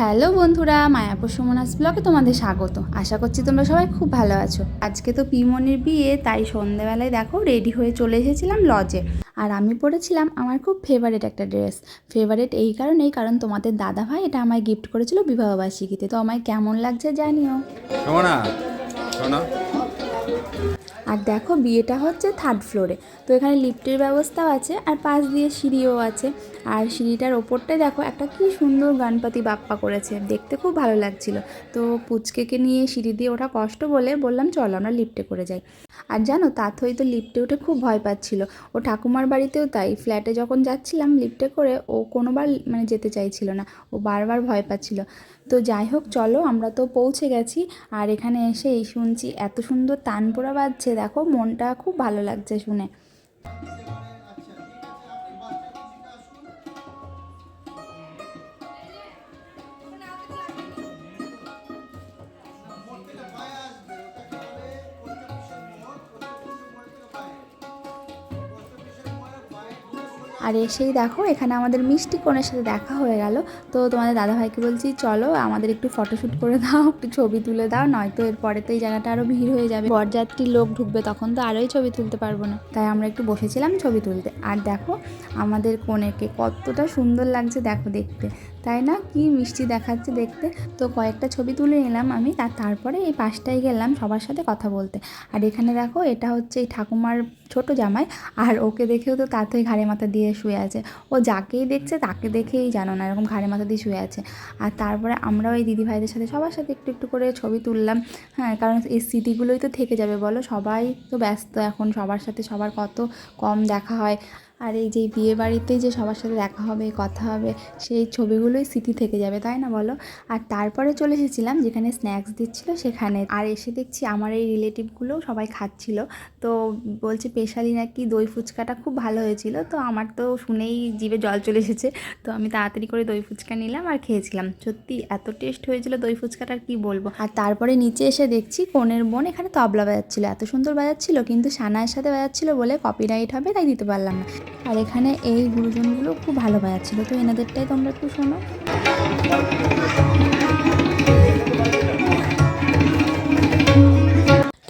Hello বন্ধুরা, মায়াপুর সুমনাস ব্লকে তোমাদের স্বাগত। আশা করছি তোমরা সবাই খুব ভালো আছো। আজকে তো পিমনির বিয়ে, তাই সন্ধেবেলায় দেখো রেডি হয়ে চলে এসেছিলাম লজে। আর আমি পরেছিলাম আমার খুব ফেভারেট একটা ড্রেস ফেভারিট এই কারণেই, কারণ তোমাদের দাদা ভাই এটা আমায় গিফট করেছিল বিবাহবার্ষিকীতে। তো আমায় কেমন লাগছে জানিও। শোনা আর দেখো বিয়েটা হচ্ছে থার্ড ফ্লোরে তো এখানে লিফটের ব্যবস্থাও আছে আর পাশ দিয়ে সিঁড়িও আছে। আর সিঁড়িটার ওপরটায় দেখো একটা কি সুন্দর গণপতি বাপ্পা করেছে। দেখতে খুব ভালো লাগছিল। তো পুচকেকে নিয়ে সিঁড়ি দিয়ে ওঠা কষ্ট বলে বললাম, চলো আমরা লিফটে করে যাই। আর জানো তাথই তো লিফটে উঠে খুব ভয় পাচ্ছিল। ও ঠাকুমার বাড়িতেও তাই ফ্ল্যাটে যখন যাচ্ছিলাম লিফটে করে, ও কোনোবার মানে যেতে চাইছিল না। ও বারবার ভয় পাচ্ছিল। তো যাই হোক, চলো আমরা তো পৌঁছে গেছি। আর এখানে এসে এই শুনছি এত সুন্দর তানপোড়া বাজছে, দেখো মনটা খুব ভালো লাগছে শুনে। আর এসেই দেখো, এখানে আমাদের মিষ্টি কোণের সাথে দেখা হয়ে গেল। তো তোমাদের দাদাভাইকে বলছি, চলো আমাদের একটু ফটোশ্যুট করে দাও, একটু ছবি তুলে দাও, নয়তো এরপরে তো এই জায়গাটা আরও ভিড় হয়ে যাবে। বরযাত্রী লোক ঢুকবে তখন তো আরোই ছবি তুলতে পারব না। তাই আমরা একটু বসেছিলাম ছবি তুলতে। আর দেখো, আমাদের কোণেকে কতটা সুন্দর লাগছে, দেখো দেখতে। তাই না? কি মিষ্টি দেখাচ্ছে দেখতে। তো কয়েকটা ছবি তুলে নিলাম আমি আর তারপরে এই পাশটায় গেলাম সবার সাথে কথা বলতে। আর এখানে দেখো, এটা হচ্ছে এই ঠাকুমার ছোট জামাই। আর ওকে দেখেও তো তাতেই ঘাড়ে মাথা দিয়ে শুয়ে আছে। ও যাকেই দেখছে তাকে দেখেই জানো না এরকম ঘাড়ে মাথা দিয়ে শুয়ে আছে। আর তারপরে আমরাও এই দিদি ভাইদের সাথে সবার সাথে একটু একটু করে ছবি তুললাম। হ্যাঁ কারণ এই স্মৃতিগুলোই তো থেকে যাবে বলো। সবাই তো ব্যস্ত এখন, সবার সাথে সবার কত কম দেখা হয়। আর এই যে বিয়ে বাড়িতে যে সবার সাথে দেখা হবে, কথা হবে, সেই ছবিগুলোই স্মৃতি থেকে যাবে, তাই না বলো? আর তারপরে চলে এসেছিলাম যেখানে স্ন্যাক্স দিচ্ছিল সেখানে। আর এসে দেখছি আমার এই রিলেটিভগুলোও সবাই খাচ্ছিল। তো বলছে পেশালি নাকি দই ফুচকাটা খুব ভালো হয়েছিল। তো আমার তো শুনেই জিভে জল চলে এসেছে। তো আমি তাড়াতাড়ি করে দই ফুচকা নিলাম আর খেয়েছিলাম। সত্যি এত টেস্ট হয়েছিল দই ফুচকাটা আর কি বলব? আর তারপরে নিচে এসে দেখছি কোনের বোন এখানে তবলা বাজাচ্ছিল। এত সুন্দর বাজাচ্ছিল, কিন্তু সানায়ের সাথে বাজাচ্ছিল বলে কপিরাইট হবে, তাই দিতে পারলাম না। আর এখানে এই গুরুজনগুলো খুব ভালো বাজাচ্ছিল। তো এনাদেরটাই তোমরা একটু শোনো।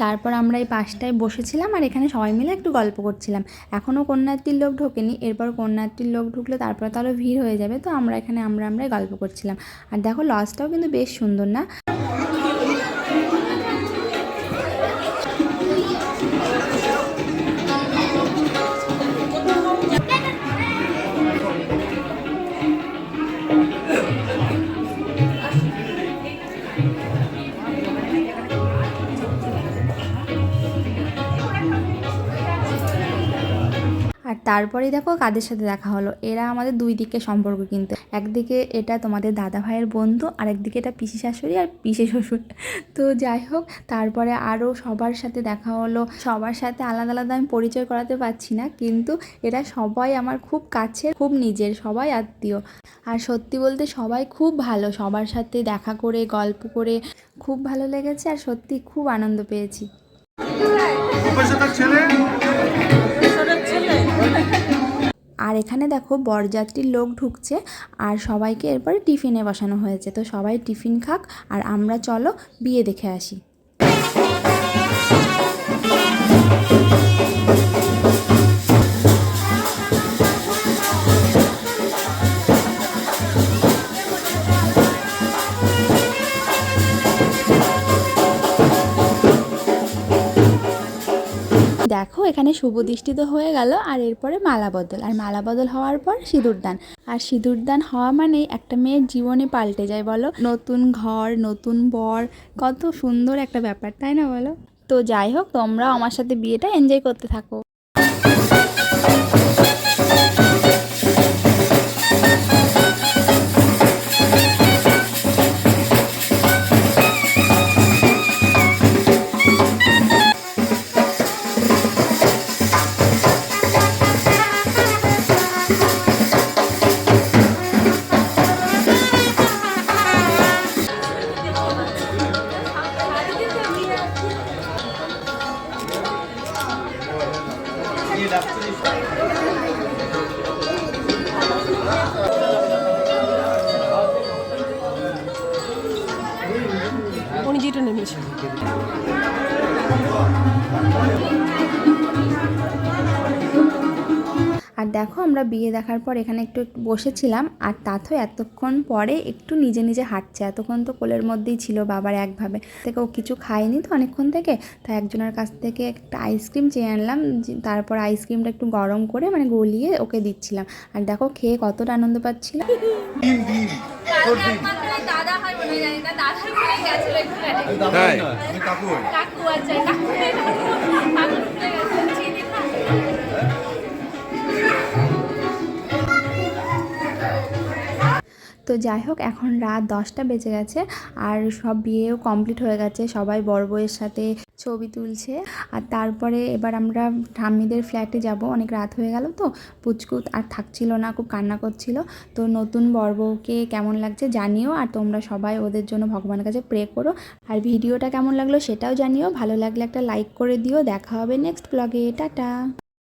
তারপর আমরা এই পাশটায় বসেছিলাম আর এখানে সবাই মিলে একটু গল্প করছিলাম। এখনও কন্যাত্রীর লোক ঢোকেনি, এরপর কন্যাত্রীর লোক ঢুকলে তারপরে তো আরও ভিড় হয়ে যাবে। তো আমরা এখানে আমরা আমরাই গল্প করছিলাম। আর দেখো, লজটাও কিন্তু বেশ সুন্দর না? আর তারপরেই দেখো কাদের সাথে দেখা হলো। এরা আমাদের দুই দিকের সম্পর্ক কিন্তু। একদিকে এটা তোমাদের দাদা ভাইয়ের বন্ধু আর একদিকে এটা পিসি শাশুড়ি আর পিসি শ্বশুর। তো যাই হোক, তারপরে আরও সবার সাথে দেখা হলো। সবার সাথে আলাদা আলাদা আমি পরিচয় করাতে পারছি না, কিন্তু এরা সবাই আমার খুব কাছের, খুব নিজের, সবাই আত্মীয়। আর সত্যি বলতে সবাই খুব ভালো, সবার সাথে দেখা করে, গল্প করে খুব ভালো লেগেছে আর সত্যি খুব আনন্দ পেয়েছি। আর এখানে দেখো বরযাত্রীর লোক ঢুকছে আর সবাইকে এরপরে টিফিনে বসানো হয়েছে। তো সবাই টিফিন খাক আর আমরা চলো বিয়ে দেখে আসি। এখানে শুভ দৃষ্টি তো হয়ে গেল আর এরপরে মালা বদল। আর মালা বদল হওয়ার পর সিঁদুরদান আর সিঁদুরদান হওয়া মানে একটা মেয়ের জীবনে পাল্টে যায় বলো। নতুন ঘর, নতুন বর, কত সুন্দর একটা ব্যাপার, তাই না বলো? তো যাই হোক, তোমরাও আমার সাথে বিয়েটা এনজয় করতে থাকো। Iya. আর দেখো আমরা বিয়ে দেখার পর এখানে একটু একটু বসেছিলাম আর তাথও এতক্ষণ পরে একটু নিজে নিজে হাঁটছে। এতক্ষণ তো কোলের মধ্যেই ছিল বাবার একভাবে। থেকে ও কিছু খায়নি তো অনেকক্ষণ থেকে তাই একজনের কাছ থেকে একটা আইসক্রিম চেয়ে আনলাম তারপর আইসক্রিমটা একটু গরম করে মানে গলিয়ে ওকে দিচ্ছিলাম। আর দেখো খেয়ে কতটা আনন্দ পাচ্ছিল। দাদা হয় মনে জানি না ঘরে গেছিল তাই? কাকু কাকু কাকু তো যাই হোক, এখন রাত দশটা বেজে গেছে আর সব বিয়েও কমপ্লিট হয়ে গেছে। সবাই বড় বউয়ের সাথে ছবি তুলছে। আর তারপরে এবার আমরা ঠাম্মিদের ফ্ল্যাটে যাব। অনেক রাত হয়ে গেল তো পুচকুত আর থাকছিল না, খুব কান্না করছিল। তো নতুন বউকে কেমন লাগছে জানিও আর তোমরা সবাই ওদের জন্য ভগবানের কাছে প্রে করো। আর ভিডিওটা কেমন লাগল সেটাও জানিও। ভালো লাগলে একটা লাইক করে দিও। দেখা হবে নেক্সট ব্লগে টাটা!